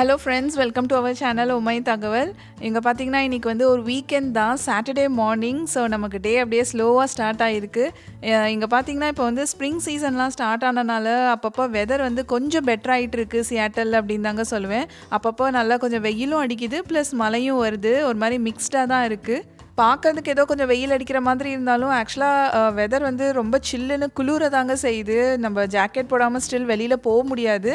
Hello friends welcome to our channel உமை தகவல் இங்கே பார்த்தீங்கன்னா இன்றைக்கி வந்து ஒரு வீக்கெண்ட் தான் சாட்டர்டே மார்னிங் ஸோ நமக்கு டே அப்படியே ஸ்லோவாக ஸ்டார்ட் ஆகிருக்கு இங்கே பார்த்தீங்கன்னா இப்போ வந்து ஸ்ப்ரிங் சீசன்லாம் ஸ்டார்ட் ஆனனால அப்பப்போ வெதர் வந்து கொஞ்சம் பெட்டர் ஆகிட்டு இருக்கு சியாட்டல் அப்படின்னு தாங்க சொல்லுவேன். அப்பப்போ நல்லா கொஞ்சம் வெயிலும் அடிக்குது ப்ளஸ் மழையும் வருது. ஒரு மாதிரி மிக்ஸ்டாக தான் இருக்குது பார்க்கறதுக்கு ஏதோ கொஞ்சம் வெயில் அடிக்கிற மாதிரி இருந்தாலும் ஆக்சுவலாக வெதர் வந்து ரொம்ப சில்லுன்னு குளிர தாங்க செய்யுது. நம்ம ஜாக்கெட் போடாமல் ஸ்டில் வெளியில் போக முடியாது.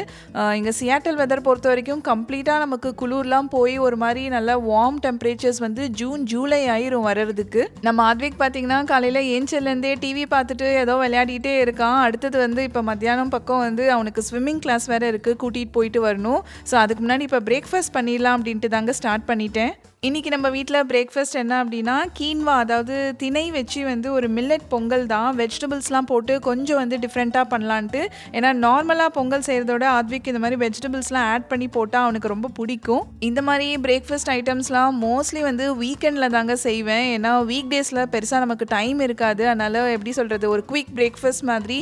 இங்கே சியாட்டல் வெதர் பொறுத்த வரைக்கும் கம்ப்ளீட்டாக நமக்கு குளிர்லாம் போய் ஒரு மாதிரி நல்ல வார்ம் டெம்பரேச்சர்ஸ் வந்து ஜூன் ஜூலை ஆயிரும் வர்றதுக்கு. நம்ம ஆத்விக் பார்த்தீங்கன்னா காலையில் ஏஞ்சல்லேருந்தே டிவி பார்த்துட்டு ஏதோ விளையாடிட்டே இருக்கான். அடுத்தது வந்து இப்போ மத்தியானம் பக்கம் வந்து அவனுக்கு ஸ்விம்மிங் கிளாஸ் வேறு இருக்குது கூட்டிகிட்டு போயிட்டு வரணும். ஸோ அதுக்கு முன்னாடி இப்போ பிரேக்ஃபாஸ்ட் பண்ணிடலாம் அப்படின்ட்டு தாங்க ஸ்டார்ட் பண்ணிட்டேன். இன்றைக்கி நம்ம வீட்டில் பிரேக்ஃபாஸ்ட் என்ன அப்படின்னா கீன்வா அதாவது திணை வச்சு வந்து ஒரு மில்லட் பொங்கல் தான். வெஜிடபிள்ஸ்லாம் போட்டு கொஞ்சம் வந்து டிஃப்ரெண்ட்டாக பண்ணலான்ட்டு. ஏன்னா நார்மலாக பொங்கல் செய்கிறதோட ஆத்விக் இந்த மாதிரி வெஜிடபிள்ஸ்லாம் ஆட் பண்ணி போட்டால் அவனுக்கு ரொம்ப பிடிக்கும். இந்த மாதிரி பிரேக்ஃபாஸ்ட் ஐட்டம்ஸ்லாம் மோஸ்ட்லி வந்து வீக்கெண்டில் தாங்க செய்வேன். ஏன்னா வீக் டேஸில் பெருசாக நமக்கு டைம் இருக்காது. அதனால் எப்படி சொல்கிறது ஒரு குயிக் பிரேக்ஃபாஸ்ட் மாதிரி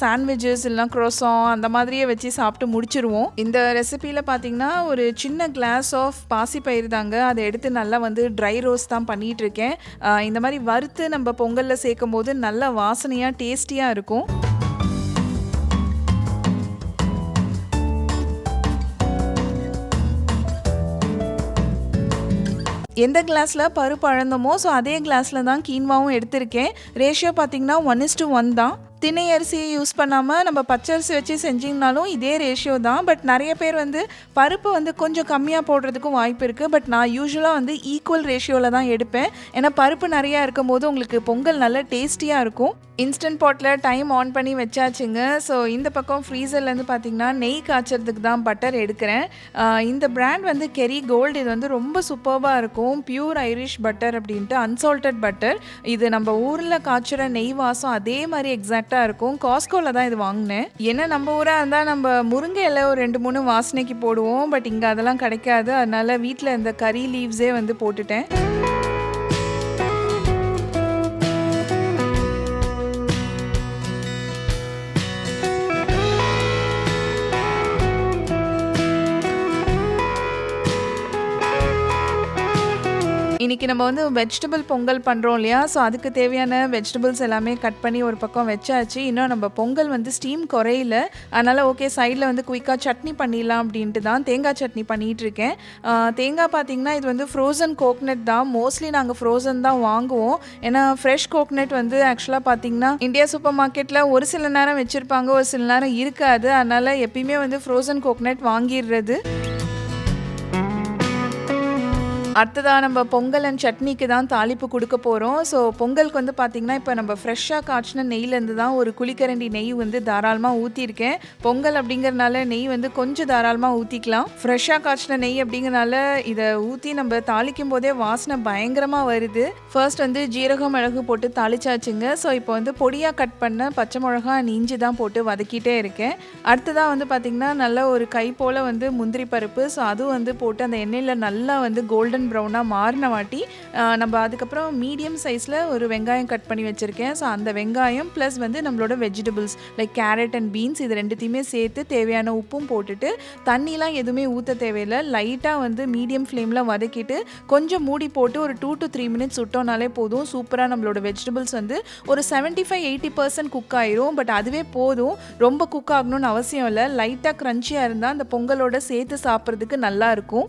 சாண்ட்விச்சஸ் இல்லைனா க்ரோசம் அந்த மாதிரியே வச்சு சாப்பிட்டு முடிச்சிருவோம். இந்த ரெசிபியில் பார்த்தீங்கன்னா ஒரு சின்ன கிளாஸ் ஆஃப் பாசிப்பயிறு தாங்க. அதை எடுத்து நல்லா வந்து ட்ரை ரோஸ்ட் தான் பண்ணிகிட்டு இருக்கேன் இந்த மாதிரி வறுத்து நம்ம பொங்கலில் சேர்க்கும் போது நல்ல வாசனையாக டேஸ்டியாக இருக்கும். எந்த கிளாஸில் பருப்பு அழந்தமோ ஸோ அதே கிளாஸில் தான் கீன்வாவும் எடுத்திருக்கேன். ரேஷியோ பார்த்தீங்கன்னா ஒன் இஸ் டு ஒன் தான். திணை அரிசியை யூஸ் பண்ணாமல் நம்ம பச்சரிசி வச்சு செஞ்சிங்கனாலும் இதே ரேஷியோ தான். பட் நிறைய பேர் வந்து பருப்பு வந்து கொஞ்சம் கம்மியாக போடுறதுக்கும் வாய்ப்பு இருக்குது பட் நான் யூஸ்வலாக வந்து ஈக்குவல் ரேஷியோவில் தான் எடுப்பேன். ஏன்னா பருப்பு நிறையா இருக்கும் போது உங்களுக்கு பொங்கல் நல்லா டேஸ்டியாக இருக்கும். இன்ஸ்டன்ட் பாட்டில் டைம் ஆன் பண்ணி வச்சாச்சுங்க. ஸோ இந்த பக்கம் ஃப்ரீசர்லேருந்து பார்த்தீங்கன்னா நெய் காய்ச்சறதுக்கு தான் பட்டர் எடுக்கிறேன். இந்த பிராண்ட் வந்து கெரி கோல்டு இது வந்து ரொம்ப சூப்பர்பாக இருக்கும். பியூர் ஐரிஷ் பட்டர் அப்படின்ட்டு அன்சால்டட் பட்டர் இது நம்ம ஊரில் காய்ச்சுற நெய் வாசம் அதே மாதிரி எக்ஸாக்டாக இருக்கும். காஸ்கோவில் தான் இது வாங்கினேன். ஏன்னா நம்ம ஊராக இருந்தால் நம்ம முருங்கை இலை ஒரு ரெண்டு மூணு வாசனைக்கு போடுவோம். பட் இங்கே அதெல்லாம் கிடைக்காது. அதனால வீட்டில் இந்த கறி லீவ்ஸே வந்து போட்டுட்டேன். இன்றைக்கி நம்ம வந்து வெஜிடபிள் பொங்கல் பண்ணுறோம் இல்லையா? ஸோ அதுக்கு தேவையான வெஜிடபிள்ஸ் எல்லாமே கட் பண்ணி ஒரு பக்கம் வச்சாச்சு. இன்னும் நம்ம பொங்கல் வந்து ஸ்டீம் குறையில. அதனால் ஓகே சைடில் வந்து குயிக்காக சட்னி பண்ணிடலாம் அப்படின்ட்டு தான் தேங்காய் சட்னி பண்ணிகிட்டு இருக்கேன். தேங்காய் பார்த்தீங்கன்னா இது வந்து ஃப்ரோசன் கோக்னட் தான். மோஸ்ட்லி நாங்கள் ஃப்ரோசன் தான் வாங்குவோம். ஏன்னா ஃப்ரெஷ் கோக்னட் வந்து ஆக்சுவலாக பார்த்தீங்கன்னா இந்தியா சூப்பர் மார்க்கெட்டில் ஒரு சில நேரம் வச்சுருப்பாங்க ஒரு சில நேரம் இருக்காது. அதனால் எப்பயுமே வந்து ஃப்ரோசன் கோக்னட் வாங்கிடுறது. அடுத்ததாக நம்ம பொங்கல் அண்ட் சட்னிக்கு தான் தாளிப்பு கொடுக்க போகிறோம் ஸோ பொங்கலுக்கு வந்து பார்த்திங்கன்னா இப்போ நம்ம ஃப்ரெஷ்ஷாக காய்ச்சின நெய்லேருந்து தான் ஒரு குளிக்கரண்டி நெய் வந்து தாராளமாக ஊற்றிருக்கேன் பொங்கல் அப்படிங்கிறனால நெய் வந்து கொஞ்சம் தாராளமாக ஊற்றிக்கலாம் ஃப்ரெஷ்ஷாக காய்ச்சின நெய் அப்படிங்கிறனால இதை ஊற்றி நம்ம தாளிக்கும் போதே வாசனை பயங்கரமாக வருது. ஃபர்ஸ்ட் வந்து ஜீரகம் மிளகு போட்டு தாளிச்சாச்சுங்க. ஸோ இப்போ வந்து பொடியாக கட் பண்ண பச்சை மிளகா நீஞ்சி இஞ்சி தான் போட்டு வதக்கிட்டே இருக்கேன். அடுத்ததாக வந்து பார்த்திங்கன்னா நல்ல ஒரு கை போல் வந்து முந்திரி பருப்பு. ஸோ அதுவும் வந்து போட்டு அந்த எண்ணெயில் நல்லா வந்து கோல்டன் ப்ரௌனாக மாறின வாட்டி நம்ம அதுக்கப்புறம் மீடியம் சைஸில் ஒரு வெங்காயம் கட் பண்ணி வச்சுருக்கேன். ஸோ அந்த வெங்காயம் ப்ளஸ் வந்து நம்மளோட vegetables like carrot and beans இது ரெண்டுத்தையுமே சேர்த்து தேவையான உப்பும் போட்டுட்டு தண்ணிலாம் எதுவுமே ஊற்ற தேவையில்லை. லைட்டாக வந்து மீடியம் ஃப்ளேமில் வதக்கிட்டு கொஞ்சம் மூடி போட்டு ஒரு டூ டு த்ரீ மினிட்ஸ் விட்டோம்னாலே போதும். சூப்பராக நம்மளோட வெஜிடபிள்ஸ் வந்து ஒரு seventy five eighty percent cook ஆயிரும். பட் அதுவே போதும். ரொம்ப குக் ஆகணும்னு அவசியம் இல்லை. லைட்டாக க்ரன்ச்சியாக இருந்தால் அந்த பொங்கலோட சேர்த்து சாப்பிட்றதுக்கு நல்லாயிருக்கும்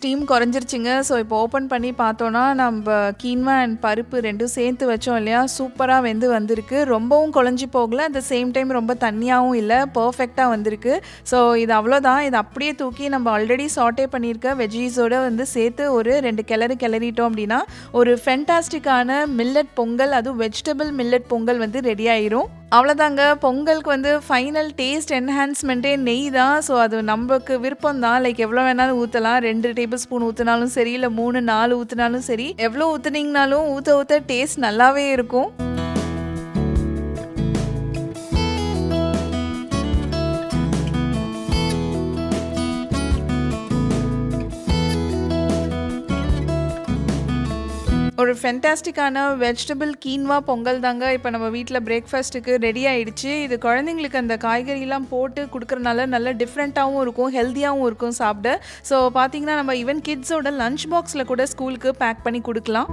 ஸ்டீம் குறைஞ்சிருச்சுங்க. ஸோ இப்போ ஓப்பன் பண்ணி பார்த்தோன்னா நம்ம கீன்வா அண்ட் பருப்பு ரெண்டும் சேர்த்து வச்சோம் இல்லையா? சூப்பராக வெந்து வந்திருக்கு. ரொம்பவும் குழஞ்சி போகல. அட் த சேம் டைம் ரொம்ப தண்ணியாகவும் இல்லை. பர்ஃபெக்டாக வந்திருக்கு. ஸோ இது அவ்வளோதான். இது அப்படியே தூக்கி நம்ம ஆல்ரெடி சாட்டே பண்ணியிருக்க வெஜ்ஜீஸோட வந்து சேர்த்து ஒரு ரெண்டு கிளறு கிளறிட்டோம் அப்படின்னா ஒரு ஃபென்டாஸ்டிக்கான மில்லட் பொங்கல் அதுவும் வெஜிடபிள் மில்லட் பொங்கல் வந்து ரெடி ஆயிரும். அவ்வளோதாங்க பொங்கலுக்கு வந்து ஃபைனல் டேஸ்ட் என்ஹான்ஸ்மெண்ட்டே நெய் தான். ஸோ அது நமக்கு விருப்பம் தான். லைக் எவ்வளோ வேணாலும் ஊற்றலாம் ரெண்டு டேபிள் ஸ்பூன் ஊற்றினாலும் சரி இல்லை மூணு நாலு ஊற்றினாலும் சரி. எவ்வளோ ஊற்றுனீங்கனாலும் ஊற்ற ஊற்ற டேஸ்ட் நல்லாவே இருக்கும். ஒரு ஃபென்டாஸ்டிக்கான வெஜிடபிள் கீன்வா பொங்கல் தாங்க. இப்போ நம்ம வீட்டில் பிரேக்ஃபாஸ்ட்டுக்கு ரெடி ஆகிடுச்சு இது குழந்தைங்களுக்கு அந்த காய்கறிலாம் போட்டு கொடுக்குறனால நல்ல டிஃப்ரெண்ட்டாகவும் இருக்கும் ஹெல்த்தியாகவும் இருக்கும் சாப்பிட. ஸோ பார்த்தீங்கன்னா நம்ம ஈவன் கிட்ஸோட லஞ்ச் பாக்ஸில் கூட ஸ்கூலுக்கு பேக் பண்ணி கொடுக்கலாம்.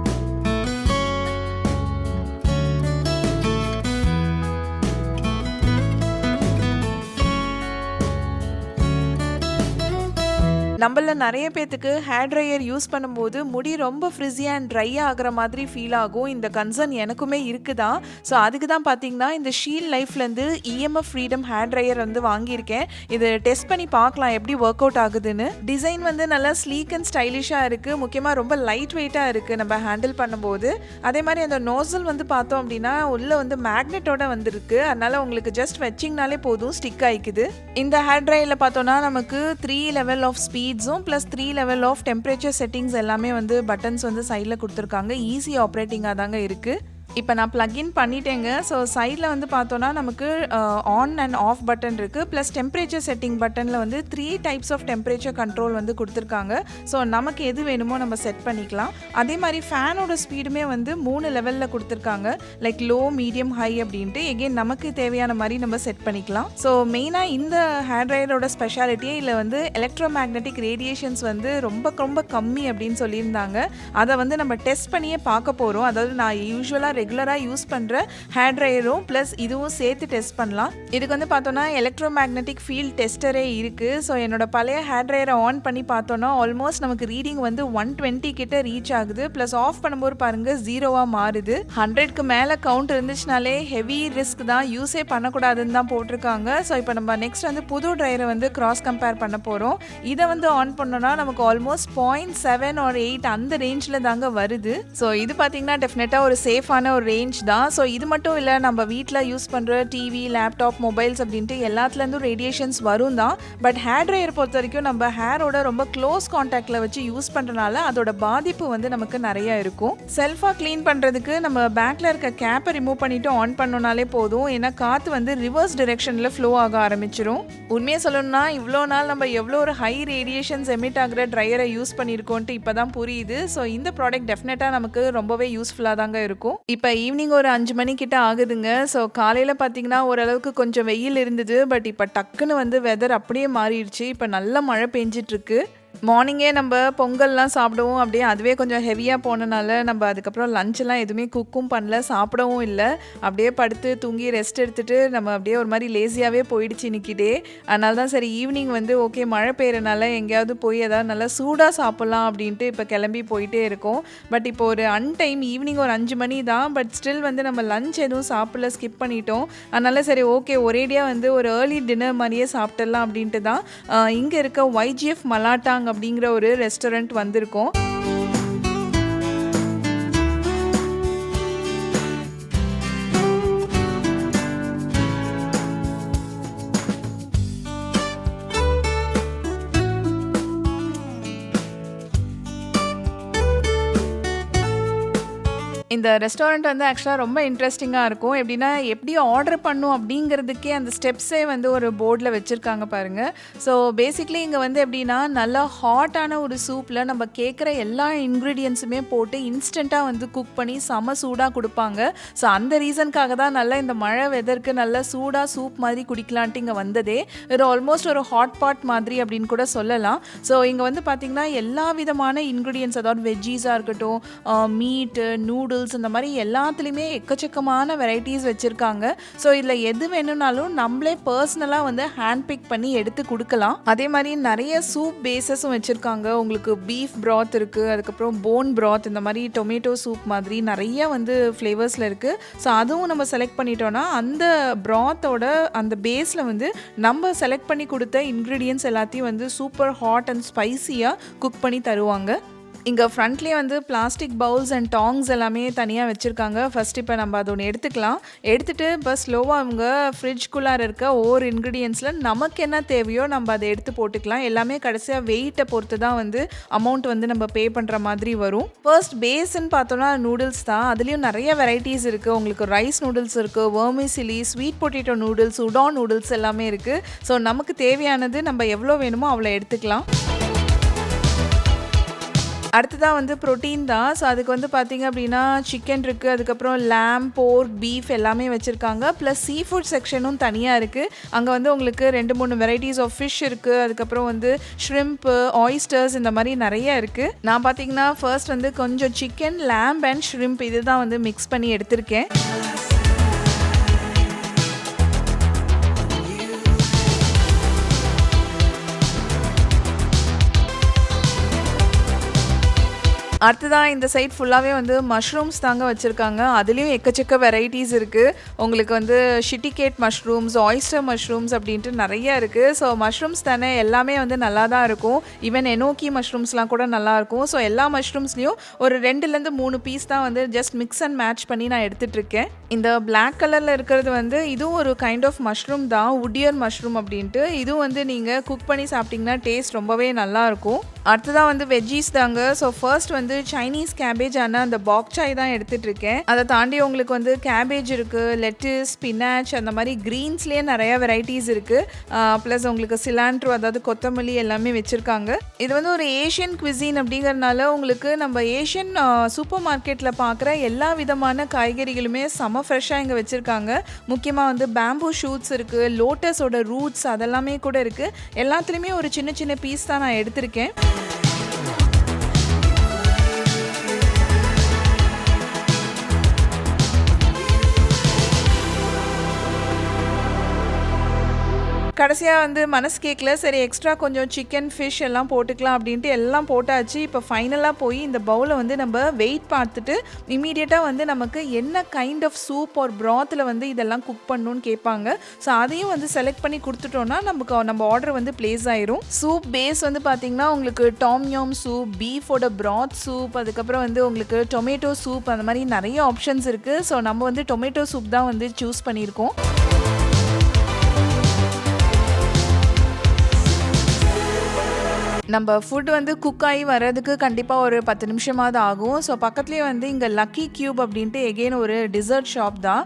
நம்மள நிறைய பேத்துக்கு ஹேர் ட்ரையர் யூஸ் பண்ணும்போது முடி ரொம்ப ஃப்ரிஸியாக அண்ட் ட்ரை ஆகிற மாதிரி ஃபீல் ஆகும். இந்த கன்சர்ன் எனக்குமே இருக்குதான் ஸோ அதுக்கு தான் பார்த்தீங்கன்னா இந்த ஷீல் லைஃப்லேருந்து இஎம்எஃப் ஃப்ரீடம் ஹேர் ட்ரையர் வந்து வாங்கியிருக்கேன். இது டெஸ்ட் பண்ணி பார்க்கலாம் எப்படி ஒர்க் அவுட் ஆகுதுன்னு. டிசைன் வந்து நல்லா ஸ்லீக் அண்ட் ஸ்டைலிஷாக இருக்குது முக்கியமாக ரொம்ப லைட் வெயிட்டாக இருக்குது நம்ம ஹேண்டில் பண்ணும்போது. அதே மாதிரி அந்த நோசல் வந்து பார்த்தோம் அப்படின்னா உள்ளே வந்து மேக்னெட்டோட வந்திருக்கு. அதனால் உங்களுக்கு ஜஸ்ட் வச்சிங்கனாலே போதும் ஸ்டிக் ஆகிக்குது இந்த ஹேர் ட்ரையரில் பார்த்தோன்னா நமக்கு three level of speed ஸ்பீட்ஸும் plus three level of temperature settings எல்லாமே வந்து பட்டன்ஸ் வந்து சைடில் கொடுத்துருக்காங்க. ஈஸி ஆப்ரேட்டிங்காக தாங்க இருக்குது இப்போ நான் ப்ளக்இன் பண்ணிட்டேங்க. ஸோ சைடில் வந்து பார்த்தோன்னா நமக்கு ஆன் அண்ட் ஆஃப் பட்டன் இருக்குது ப்ளஸ் டெம்பரேச்சர் செட்டிங் பட்டனில் வந்து three types of temperature control வந்து கொடுத்துருக்காங்க. ஸோ நமக்கு எது வேணுமோ நம்ம செட் பண்ணிக்கலாம். அதே மாதிரி ஃபேனோட ஸ்பீடுமே வந்து மூணு லெவலில் கொடுத்துருக்காங்க. லைக் லோ மீடியம் ஹை அப்படின்ட்டு. எகெயின் நமக்கு தேவையான மாதிரி நம்ம செட் பண்ணிக்கலாம். ஸோ மெயினாக இந்த ஹேர் ட்ரையரோட ஸ்பெஷாலிட்டியே இல்லை வந்து எலக்ட்ரோ மேக்னட்டிக் ரேடியேஷன்ஸ் வந்து ரொம்ப ரொம்ப கம்மி அப்படின்னு சொல்லியிருந்தாங்க. அதை வந்து நம்ம டெஸ்ட் பண்ணியே பார்க்க போகிறோம் அதாவது நான் யூஸ்வலாக ரெகுலராக யூஸ் பண்ணுற ஹேர் ட்ரையரும் ப்ளஸ் இதுவும் சேர்த்து டெஸ்ட் பண்ணலாம். இதுக்கு வந்து பார்த்தோன்னா எலக்ட்ரோ மேக்னெட்டிக் ஃபீல்ட் டெஸ்டரே இருக்குது ஸோ என்னோட பழைய ஹேர் ட்ரையரை ஆன் பண்ணி பார்த்தோன்னா ஆல்மோஸ்ட் நமக்கு ரீடிங் வந்து ஒன் டுவெண்ட்டி கிட்ட ரீச் ஆகுது. ப்ளஸ் ஆஃப் பண்ணும்போது பாருங்கள் ஜீரோவாக மாறுது. ஹண்ட்ரட்க்கு மேலே கவுண்ட் இருந்துச்சுனாலே ஹெவி ரிஸ்க் தான். யூஸே பண்ணக்கூடாதுன்னு தான் போட்டிருக்காங்க. ஸோ இப்போ நம்ம நெக்ஸ்ட் வந்து புது ட்ரையரை வந்து கிராஸ் கம்பேர் பண்ண போகிறோம் இதை வந்து ஆன் பண்ணோன்னா நமக்கு almost point seven or eight அந்த ரேஞ்சில் தாங்க வருது. ஸோ இது பார்த்தீங்கன்னா டெஃபினட்டாக ஒரு சேஃபான ஒரு ரேஞ்ச் தான். ஸோ இது மட்டும் இல்லை நம்ம வீட்டில் யூஸ் பண்ணுற டிவி லேப்டாப் மொபைல்ஸ் அப்படின்ட்டு எல்லாத்துலேருந்தும் ரேடியேஷன்ஸ் வரும் தான். பட் ஹேர் ட்ரையர் பொறுத்த வரைக்கும் நம்ம ஹேரோட ரொம்ப க்ளோஸ் காண்டாக்டில் வச்சு யூஸ் பண்ணுறனால அதோட பாதிப்பு வந்து நமக்கு நிறையா இருக்கும். செல்ஃபாக க்ளீன் பண்ணுறதுக்கு நம்ம பேக்கில் இருக்க கேப்பை ரிமூவ் பண்ணிவிட்டு ஆன் பண்ணோனாலே போதும். ஏன்னா காற்று வந்து ரிவர்ஸ் டிரெக்ஷனில் ஃப்ளோ ஆக ஆரம்பிச்சிரும். உண்மையை சொல்லணும்னா இவ்வளோ நாள் நம்ம எவ்வளோ ஒரு ஹை ரேடியேஷன்ஸ் எமிட் ஆகிற ட்ரையரை யூஸ் பண்ணியிருக்கோன்ட்டு இப்போ தான் புரியுது. ஸோ இந்த ப்ராடக்ட் டெஃபினட்டாக நமக்கு ரொம்பவே யூஸ்ஃபுல்லாக தாங்க இருக்கும். இப்போ ஈவினிங் ஒரு அஞ்சு மணிக்கிட்ட ஆகுதுங்க. ஸோ காலையில் பார்த்தீங்கன்னா ஓரளவுக்கு கொஞ்சம் வெயில் இருந்தது. பட் இப்போ டக்குன்னு வந்து வெதர் அப்படியே மாறிடுச்சு. இப்போ நல்ல மழை பெஞ்சிட்ருக்கு மார்னிங்கே நம்ம பொங்கல்லாம் சாப்பிடவும். அப்படியே அதுவே கொஞ்சம் ஹெவியாக போனனால நம்ம அதுக்கப்புறம் லஞ்செல்லாம் எதுவுமே குக்கும் பண்ணல சாப்பிடவும் இல்லை. அப்படியே படுத்து தூங்கி ரெஸ்ட் எடுத்துகிட்டு நம்ம அப்படியே ஒரு மாதிரி லேசியாகவே போயிடுச்சு இன்னைக்கு டே அதனால தான் சரி ஈவினிங் வந்து ஓகே மழை பெய்யறனால எங்கேயாவது போய் ஏதாவது நல்லா சூடாக சாப்பிட்லாம் அப்படின்ட்டு இப்போ கிளம்பி போயிட்டே இருக்கோம். பட் இப்போ ஒரு அன்டைம் ஈவினிங் ஒரு அஞ்சு மணி தான். பட் ஸ்டில் வந்து நம்ம லஞ்ச் எதுவும் சாப்பிடல ஸ்கிப் பண்ணிட்டோம். அதனால சரி ஓகே ஒரேடியாக வந்து ஒரு ஏர்லி டின்னர் மாதிரியே சாப்பிட்டுடலாம் அப்படின்ட்டு தான் இங்கே இருக்க ஒய்ஜிஎஃப் மலாட்டா அப்படிங்கிற ஒரு ரெஸ்டாரண்ட் வந்திருக்கோம். இந்த ரெஸ்டாரண்ட் வந்து ஆக்சுவலாக ரொம்ப இன்ட்ரெஸ்டிங்காக இருக்கும். எப்படின்னா எப்படி ஆர்டர் பண்ணும் அப்படிங்கிறதுக்கே அந்த ஸ்டெப்ஸே வந்து ஒரு போர்டில் வச்சுருக்காங்க பாருங்கள் ஸோ பேசிக்லி இங்கே வந்து எப்படின்னா நல்லா ஹாட்டான ஒரு சூப்பில் நம்ம கேட்குற எல்லா இன்க்ரீடியன்ஸுமே போட்டு இன்ஸ்டண்ட்டாக வந்து குக் பண்ணி செம சூடாக கொடுப்பாங்க. ஸோ அந்த ரீசனுக்காக தான் நல்லா இந்த மழை வெதருக்கு நல்லா சூடாக சூப் மாதிரி குடிக்கலான்ட்டு இங்கே வந்ததே. இது ஆல்மோஸ்ட் ஒரு ஹாட் பாட் மாதிரி அப்படின்னு கூட சொல்லலாம். ஸோ இங்கே வந்து பார்த்திங்கன்னா எல்லா விதமான இன்க்ரீடியன்ஸ் அதாவது வெஜ்ஜீஸாக இருக்கட்டும் மீட்டு நூடுல்ஸ் இந்த மாதிரி எல்லாத்துலேயுமே எக்கச்சக்கமான வெரைட்டிஸ் வச்சுருக்காங்க. ஸோ இதில் எது வேணும்னாலும் நம்மளே பர்சனலாக வந்து ஹேண்ட் பிக் பண்ணி எடுத்து கொடுக்கலாம். அதே மாதிரி நிறைய சூப் பேஸஸும் வச்சுருக்காங்க. உங்களுக்கு பீஃப் ப்ராத் இருக்குது அதுக்கப்புறம் போன் ப்ராத் இந்த மாதிரி டொமேட்டோ சூப் மாதிரி நிறைய வந்து ஃப்ளேவர்ஸில் இருக்குது ஸோ அதுவும் நம்ம செலக்ட் பண்ணிட்டோன்னா அந்த ப்ராத்தோட அந்த பேஸில் வந்து நம்ம செலக்ட் பண்ணி கொடுத்த இன்க்ரீடியன்ஸ் எல்லாத்தையும் வந்து சூப்பர் ஹாட் அண்ட் ஸ்பைசியாக குக் பண்ணி தருவாங்க. இங்கே ஃப்ரண்ட்லேயே வந்து பிளாஸ்டிக் பவுல்ஸ் அண்ட் டாங்ஸ் எல்லாமே தனியாக வச்சுருக்காங்க. ஃபர்ஸ்ட் இப்போ நம்ம அது ஒன்று எடுத்துக்கலாம். எடுத்துகிட்டு இப்போ ஸ்லோவாக அவங்க ஃப்ரிட்ஜ்குள்ளார இருக்க ஒவ்வொரு இன்க்ரீடியன்ஸில் நமக்கு என்ன தேவையோ நம்ம அதை எடுத்து போட்டுக்கலாம். எல்லாமே கடைசியாக வெயிட்டை பொறுத்து தான் வந்து அமௌண்ட் வந்து நம்ம பே பண்ணுற மாதிரி வரும். ஃபர்ஸ்ட் பேஸ்ன்னு பார்த்தோன்னா நூடுல்ஸ் தான். அதுலேயும் நிறைய வெரைட்டிஸ் இருக்குது உங்களுக்கு ரைஸ் நூடுல்ஸ் இருக்குது vermicelli sweet potato noodles udon noodles எல்லாமே இருக்குது ஸோ நமக்கு தேவையானது நம்ம எவ்வளோ வேணுமோ அவ்வளோ எடுத்துக்கலாம். அடுத்ததாக வந்து ப்ரோட்டீன் தான். ஸோ அதுக்கு வந்து பார்த்தீங்க அப்படின்னா, சிக்கன் இருக்குது அதுக்கப்புறம் லேம், போர்க், பீஃப் எல்லாமே வச்சுருக்காங்க ப்ளஸ் சீ ஃபுட் செக்ஷனும் தனியாக இருக்குது அங்கே வந்து உங்களுக்கு ரெண்டு மூணு வெரைட்டிஸ் ஆஃப் ஃபிஷ் இருக்குது அதுக்கப்புறம் வந்து ஷ்ரிம்ப்பு, ஆயிஸ்டர்ஸ் இந்த மாதிரி நிறைய இருக்குது நான் பார்த்தீங்கன்னா, ஃபர்ஸ்ட் வந்து கொஞ்சம் சிக்கன், லேம்ப் அண்ட் ஷ்ரிம்ப் இதுதான் வந்து மிக்ஸ் பண்ணி எடுத்திருக்கேன். அடுத்ததான் இந்த சைட் ஃபுல்லாகவே வந்து மஷ்ரூம்ஸ் தாங்க வச்சுருக்காங்க அதுலேயும் எக்கச்சக்க வெரைட்டிஸ் இருக்குது உங்களுக்கு வந்து ஷிட்டிகேட் மஷ்ரூம்ஸ், ஆயிஸ்டர் மஷ்ரூம்ஸ் அப்படின்ட்டு நிறைய இருக்குது ஸோ மஷ்ரூம்ஸ் தானே எல்லாமே வந்து நல்லா தான் இருக்கும். ஈவன் எனோக்கி மஷ்ரூம்ஸ்லாம் கூட நல்லாயிருக்கும். ஸோ எல்லா மஷ்ரூம்ஸ்லேயும் ஒரு 2லேருந்து 3 பீஸ் தான் வந்து ஜஸ்ட் மிக்ஸ் அண்ட் மேட்ச் பண்ணி நான் எடுத்துகிட்ருக்கேன் இந்த பிளாக் கலரில் இருக்கிறது வந்து இதுவும் ஒரு கைண்ட் ஆஃப் மஷ்ரூம் தான். உடியர் மஷ்ரூம் அப்படின்ட்டு. இதுவும் வந்து நீங்கள் குக் பண்ணி சாப்பிட்டிங்கன்னா டேஸ்ட் ரொம்பவே நல்லாயிருக்கும். அடுத்ததாக வந்து வெஜ்ஜீஸ் தாங்க. ஸோ ஃபர்ஸ்ட் வந்து சைனீஸ் கேபேஜ் ஆன அந்த பாக்சாய் தான் எடுத்துகிட்டு இருக்கேன் அதை தாண்டி உங்களுக்கு வந்து கேபேஜ் இருக்குது லெட்டிஸ், ஸ்பினாச் அந்த மாதிரி க்ரீன்ஸ்லேயே நிறைய வெரைட்டிஸ் இருக்குது ப்ளஸ் உங்களுக்கு சிலாண்ட்ரோ அதாவது கொத்தமல்லி எல்லாமே வச்சுருக்காங்க. இது வந்து ஒரு ஏஷியன் குவிசின் அப்படிங்கிறனால உங்களுக்கு நம்ம ஏஷியன் சூப்பர் மார்க்கெட்டில் பார்க்குற எல்லா விதமான காய்கறிகளுமே செம்ம ஃப்ரெஷ்ஷாக இங்கே வச்சுருக்காங்க. முக்கியமாக வந்து பேம்பூ ஷூட்ஸ் இருக்குது லோட்டஸோட ரூட்ஸ் அதெல்லாமே கூட இருக்குது எல்லாத்துலேயுமே ஒரு சின்ன சின்ன பீஸ் தான் நான் எடுத்திருக்கேன். Bye. கடைசியாக வந்து மனசு கேட்கல. சரி எக்ஸ்ட்ரா கொஞ்சம் சிக்கன், ஃபிஷ் எல்லாம் போட்டுக்கலாம் அப்படின்ட்டு எல்லாம் போட்டாச்சு. இப்போ ஃபைனலாக போய் இந்த பவுலை வந்து நம்ம வெயிட் பார்த்துட்டு, இமீடியட்டாக வந்து நமக்கு என்ன கைண்ட் ஆஃப் சூப் ஆர் ப்ராத்தில் வந்து இதெல்லாம் குக் பண்ணணும்னு கேட்பாங்க. ஸோ அதையும் வந்து செலக்ட் பண்ணி கொடுத்துட்டோம்னா நமக்கு நம்ம ஆர்டர் வந்து பிளேஸ் ஆயிரும். சூப் பேஸ் வந்து பார்த்தீங்கன்னா, உங்களுக்கு டாம்யாம் சூப், பீஃபோட ப்ராத் சூப், அதுக்கப்புறம் வந்து உங்களுக்கு டொமேட்டோ சூப் அந்த மாதிரி நிறைய ஆப்ஷன்ஸ் இருக்குது ஸோ நம்ம வந்து டொமேட்டோ சூப் தான் வந்து சூஸ் பண்ணியிருக்கோம். நம்ம ஃபுட் வந்து குக் ஆகி வரதுக்கு கண்டிப்பாக ஒரு 10 நிமிஷமாவது ஆகும். ஸோ பக்கத்துலேயே வந்து இங்கே லக்கி கியூப் அப்படின்ட்டு எகெயின் ஒரு டிசர்ட் ஷாப் தான்.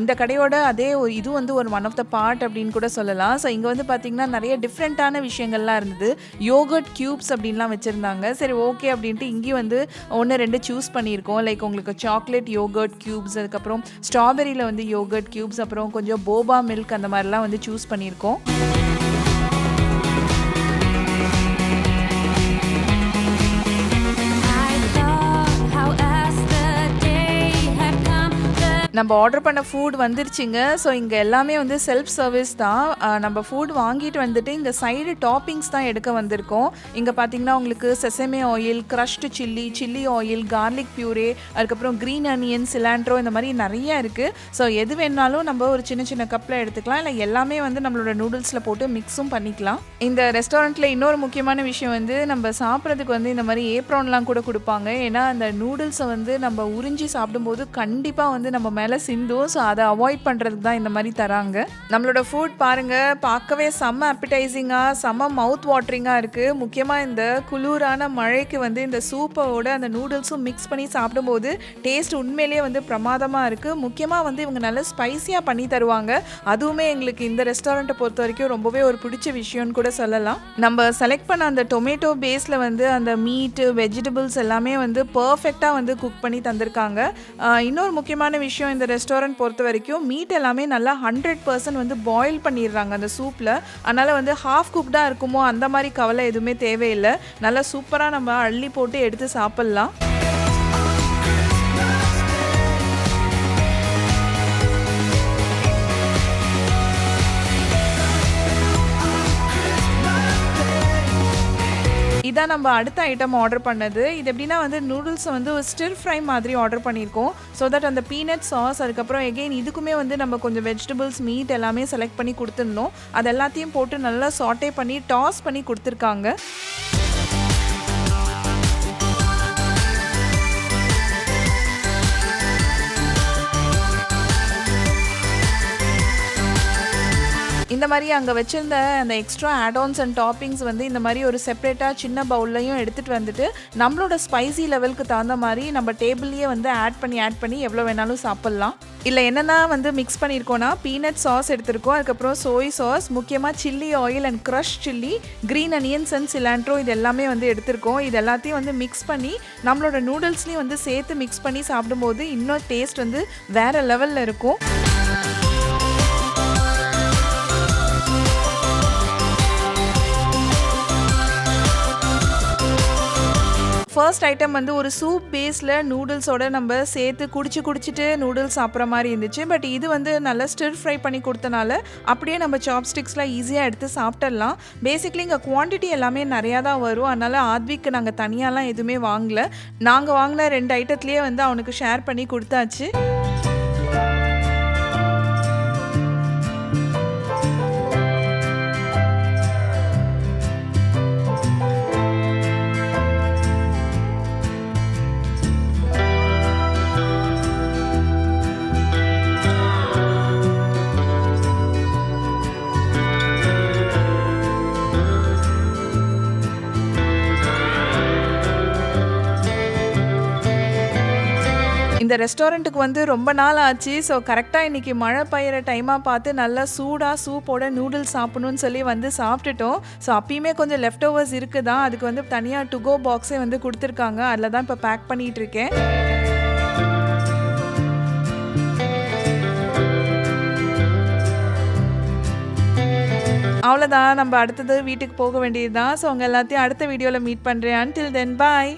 இந்த கடையோட அதே ஒரு இது வந்து ஒரு ஒன் ஆஃப் த பார்ட் அப்படின்னு கூட சொல்லலாம். ஸோ இங்கே வந்து பார்த்தீங்கன்னா, நிறைய டிஃப்ரெண்ட்டான விஷயங்கள்லாம் இருந்தது. யோகர்ட் கியூப்ஸ் அப்படின்லாம் வச்சுருந்தாங்க சரி ஓகே அப்படின்ட்டு இங்கேயும் வந்து 1, 2 சூஸ் பண்ணியிருக்கோம். லைக் உங்களுக்கு சாக்லேட் யோகர்ட் கியூப்ஸ், அதுக்கப்புறம் ஸ்ட்ராபெரியில் வந்து யோகர்ட் கியூப்ஸ், அப்புறம் கொஞ்சம் போபா மில்க் அந்த மாதிரிலாம் வந்து சூஸ் பண்ணியிருக்கோம். நம்ம ஆர்டர் பண்ண ஃபுட் வந்துருச்சுங்க. ஸோ இங்கே எல்லாமே வந்து செல்ஃப் சர்வீஸ் தான். நம்ம ஃபுட் வாங்கிட்டு வந்துட்டு இங்கே சைடு டாப்பிங்ஸ் தான் எடுக்க வந்திருக்கோம். இங்கே பார்த்தீங்கன்னா, உங்களுக்கு sesame oil, crushed chilli, chilli oil, garlic puree, அதுக்கப்புறம் க்ரீன் அனியன், சிலாண்ட்ரோ இந்த மாதிரி நிறைய இருக்குது ஸோ எது வேணாலும் நம்ம ஒரு சின்ன சின்ன கப்பில் எடுத்துக்கலாம். இல்லை எல்லாமே வந்து நம்மளோட நூடுல்ஸில் போட்டு மிக்ஸும் பண்ணிக்கலாம். இந்த ரெஸ்டாரண்ட்டில் இன்னொரு முக்கியமான விஷயம் வந்து நம்ம சாப்பிட்றதுக்கு வந்து இந்த மாதிரி ஏப்ரான்லாம் கூட கொடுப்பாங்க ஏன்னா, அந்த நூடுல்ஸை வந்து நம்ம உறிஞ்சி சாப்பிடும்போது கண்டிப்பாக வந்து நம்ம மேலே சிந்தும். ஸோ அதை அவாய்ட் பண்ணுறதுக்கு தான் இந்த மாதிரி தராங்க. நம்மளோட ஃபுட் பாருங்கள் பார்க்கவே செம்ம அப்பிடைசிங்காக செம்ம மவுத் வாட்ரிங்காக இருக்குது முக்கியமாக இந்த குளிரான மழைக்கு வந்து இந்த சூப்போட அந்த நூடுல்ஸும் மிக்ஸ் பண்ணி சாப்பிடும்போது டேஸ்ட் உண்மையிலேயே வந்து பிரமாதமாக இருக்குது முக்கியமாக வந்து இவங்க நல்லா ஸ்பைஸியாக பண்ணி தருவாங்க. அதுவுமே எங்களுக்கு இந்த ரெஸ்டாரெண்ட்டை பொறுத்த வரைக்கும் ரொம்பவே ஒரு பிடிச்ச விஷயம்னு கூட சொல்லலாம். நம்ம செலக்ட் பண்ண அந்த டொமேட்டோ பேஸில் வந்து அந்த மீட்டு, வெஜிடபிள்ஸ் எல்லாமே வந்து பர்ஃபெக்டாக வந்து குக் பண்ணி தந்திருக்காங்க. இன்னொரு முக்கியமான விஷயம் இந்த ரெஸ்டாரண்ட் பொறுத்த வரைக்கும் மீட் எல்லாமே நல்லா 100% வந்து பாயில் பண்ணிடுறாங்க அந்த சூப்பில் அதனால் வந்து ஹாஃப் குக்டா இருக்குமோ அந்த மாதிரி கவலை எதுவுமே தேவையில்லை. நல்லா சூப்பராக நம்ம அள்ளி போட்டு எடுத்து சாப்பிட்லாம். இதுதான் நம்ம அடுத்த ஐட்டம் ஆர்டர் பண்ணது. இது எப்படின்னா வந்து நூடுல்ஸை வந்து ஒரு ஸ்டிர் ஃப்ரை மாதிரி ஆர்டர் பண்ணியிருக்கோம். ஸோ தட் அந்த பீனட் சாஸ் அதுக்கப்புறம் எகைன் இதுக்குமே வந்து நம்ம கொஞ்சம் வெஜிடபிள்ஸ், மீட் எல்லாமே செலக்ட் பண்ணி கொடுத்துருந்தோம் அது எல்லாத்தையும் போட்டு நல்லா சாட்டே பண்ணி டாஸ் பண்ணி கொடுத்துருக்காங்க இந்த மாதிரி அங்கே வச்சிருந்த அந்த எக்ஸ்ட்ரா ஆடான்ஸ் அண்ட் டாப்பிங்ஸ் வந்து இந்த மாதிரி ஒரு செப்பரேட்டாக சின்ன பவுல்லையும் எடுத்துகிட்டு வந்துட்டு நம்மளோட ஸ்பைசி லெவலுக்கு தகுந்த மாதிரி நம்ம டேபிள்லேயே வந்து ஆட் பண்ணி ஆட் பண்ணி எவ்வளோ வேணாலும் சாப்பிட்லாம். இல்லை என்னென்ன வந்து மிக்ஸ் பண்ணியிருக்கோன்னா பீனட் சாஸ் எடுத்திருக்கோம். அதுக்கப்புறம் சோய் சாஸ் முக்கியமாக chilli oil and crush chilli green onions and cilantro இது எல்லாமே வந்து எடுத்திருக்கோம். இது எல்லாத்தையும் வந்து மிக்ஸ் பண்ணி நம்மளோட நூடுல்ஸ்லேயும் வந்து சேர்த்து மிக்ஸ் பண்ணி சாப்பிடும்போது இன்னும் டேஸ்ட் வந்து வேறு லெவலில் இருக்கும். ஃபர்ஸ்ட் ஐட்டம் வந்து ஒரு சூப் பேஸில் நூடுல்ஸோட நம்ம சேர்த்து குடிச்சு குடிச்சிட்டு நூடுல்ஸ் சாப்பிட்ற மாதிரி இருந்துச்சு. பட் இது வந்து நல்லா ஸ்டிர் ஃப்ரை பண்ணி கொடுத்தனால அப்படியே நம்ம சாப்ஸ்டிக்ஸ்லாம் ஈஸியாக எடுத்து சாப்பிட்டுடலாம். பேசிக்லி இங்கே குவான்டிட்டி எல்லாமே நிறையா தான் வரும். அதனால் ஆத்விக்கு நாங்கள் தனியாலாம் எதுவுமே வாங்கலை. நாங்கள் வாங்கின ரெண்டு ஐட்டத்துலேயே வந்து அவனுக்கு ஷேர் பண்ணி கொடுத்தாச்சு. இந்த ரெஸ்டாரண்ட்டுக்கு வந்து ரொம்ப நாள் ஆச்சு. ஸோ கரெக்டாக இன்றைக்கி மழை பெய்கிற டைமாக பார்த்து நல்லா சூடாக சூப்போட நூடுல்ஸ் சாப்பிடணும்னு சொல்லி வந்து சாப்பிட்டுட்டோம். ஸோ அப்பயுமே கொஞ்சம் லெஃப்ட் ஓவர்ஸ் இருக்குதா? அதுக்கு வந்து தனியாக டுகோ பாக்ஸே வந்து கொடுத்துருக்காங்க. அதில் தான் இப்போ பேக் பண்ணிகிட்டு இருக்கேன். அவ்வளோதான் நம்ம அடுத்தது வீட்டுக்கு போக வேண்டியது தான் ஸோ உங்கள் எல்லாத்தையும் அடுத்த வீடியோவில் மீட் பண்ணுறேன் அன்டில் தென் பாய்